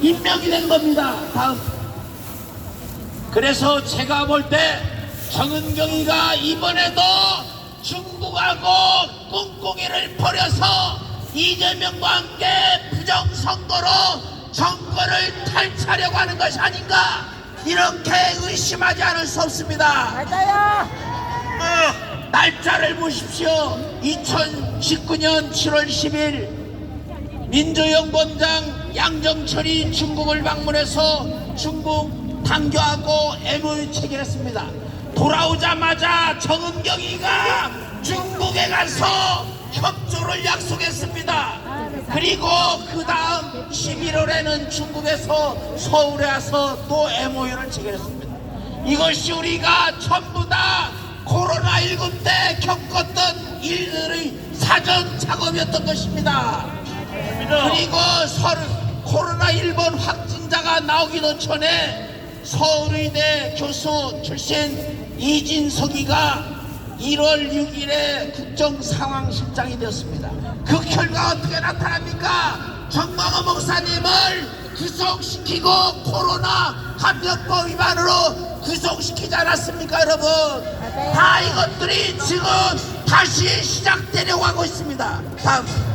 임명이 된 겁니다. 다음. 그래서 제가 볼 때 정은경이가 이번에도 중국하고 꿍꿍이를 벌여서 이재명과 함께 부정선거로 정권을 탈취하려고 하는 것이 아닌가 이렇게 의심하지 않을 수 없습니다. 맞아요. 날짜를 보십시오. 2019년 7월 10일 민주연구원장 양정철이 중국을 방문해서 중국 당교하고 MOU 체결했습니다. 돌아오자마자 정은경이가 중국에 가서 협조를 약속했습니다. 그리고 그 다음 11월에는 중국에서 서울에 와서 또 MOU를 체결했습니다. 이것이 우리가 전부 다 코로나19 때 겪었던 일들의 사전 작업이었던 것입니다. 그리고 서울 코로나 1번 확진자가 나오기도 전에 서울의대 교수 출신 이진석이가 1월 6일에 국정상황실장이 되었습니다. 그 결과 어떻게 나타납니까? 정광호 목사님을 구속시키고 코로나 감염법 위반으로 구속시키지 않았습니까 여러분? 다 이것들이 지금 다시 시작되려고 하고 있습니다. 다음.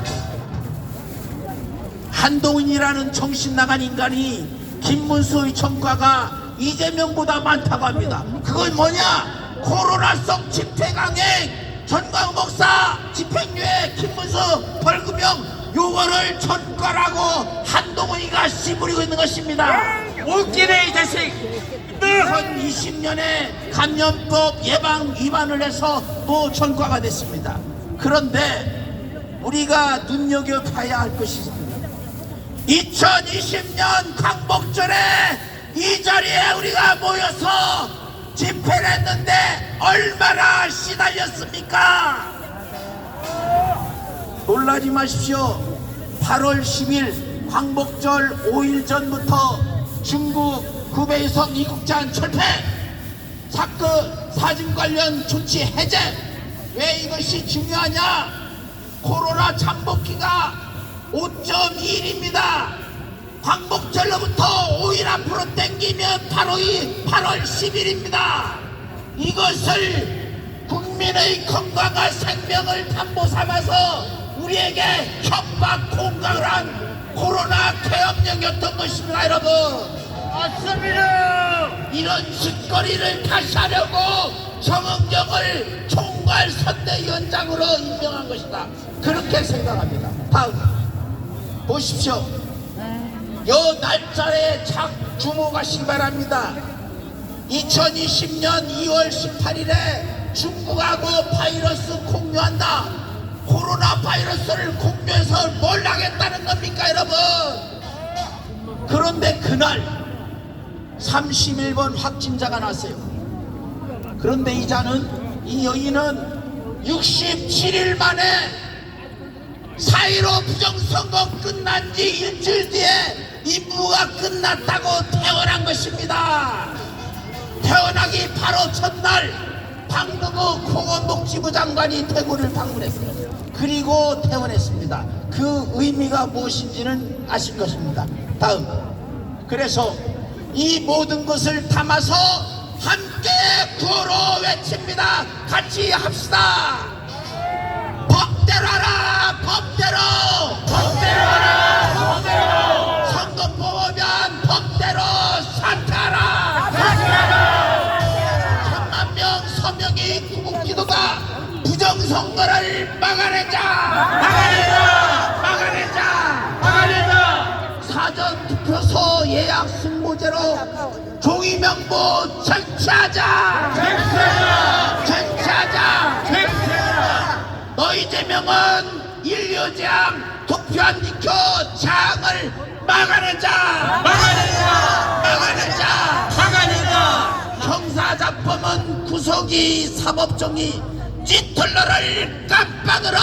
한동훈이라는 정신 나간 인간이 김문수의 전과가 이재명보다 많다고 합니다. 그건 뭐냐? 코로나성 집회강행 전광 목사 집행유예 김문수 벌금형 요거를 전과라고 한동훈이가 씨부리고 있는 것입니다. 웃기네 이 자식 2020년에 감염법 예방 위반을 해서 또 전과가 됐습니다. 그런데 우리가 눈여겨봐야 할 것이 있습니다. 2020년 광복절에 이 자리에 우리가 모여서 집회를 했는데 얼마나 시달렸습니까? 놀라지 마십시오. 8월 10일 광복절 5일 전부터 중국 구베이성 이국장 철폐 사건 사진 관련 조치 해제 왜 이것이 중요하냐 코로나 잠복기가 5.1입니다. 광복절로부터 5일 앞으로 땡기면 바로 이 8월 10일입니다. 이것을 국민의 건강과 생명을 담보 삼아서 우리에게 협박 공강을 한 코로나 계엄령이었던 것입니다 여러분. 맞습니다. 이런 짓거리를 다시 하려고 정은경을 총괄 선대위원장으로 임명한 것이다. 그렇게 생각합니다. 다음 보십시오. 요 날짜에 착 주목하시기 바랍니다. 2020년 2월 18일에 중국하고 바이러스 공유한다. 코로나 바이러스를 공유해서 뭘 하겠다는 겁니까, 여러분? 그런데 그날 31번 확진자가 났어요. 그런데 이 자는 이 여인은 67일 만에 사이로 부정선거 끝난 지 일주일 뒤에 임무가 끝났다고 퇴원한 것입니다. 퇴원하기 바로 첫날 박능우 공원복지부 장관이 대구를 방문했어요. 그리고 퇴원했습니다. 그 의미가 무엇인지는 아실 것입니다. 다음. 그래서 이 모든 것을 담아서 함께 구호로 외칩니다. 같이 합시다. 부정선거를 막아내자. 막아내자. 막아내자. 막아낸다 사전 투표소 예약 승모제로 종이 명부 쟁취하자. 쟁취하자 쟁취하자. 쟁취하자 너 이재명은 인류장 투표한 니표 장을 막아내자. 막아낸다 막아내자. 막아낸다 형사자범은 구속이 사법정의 찌틀러를 깜빵으로 깜빵으로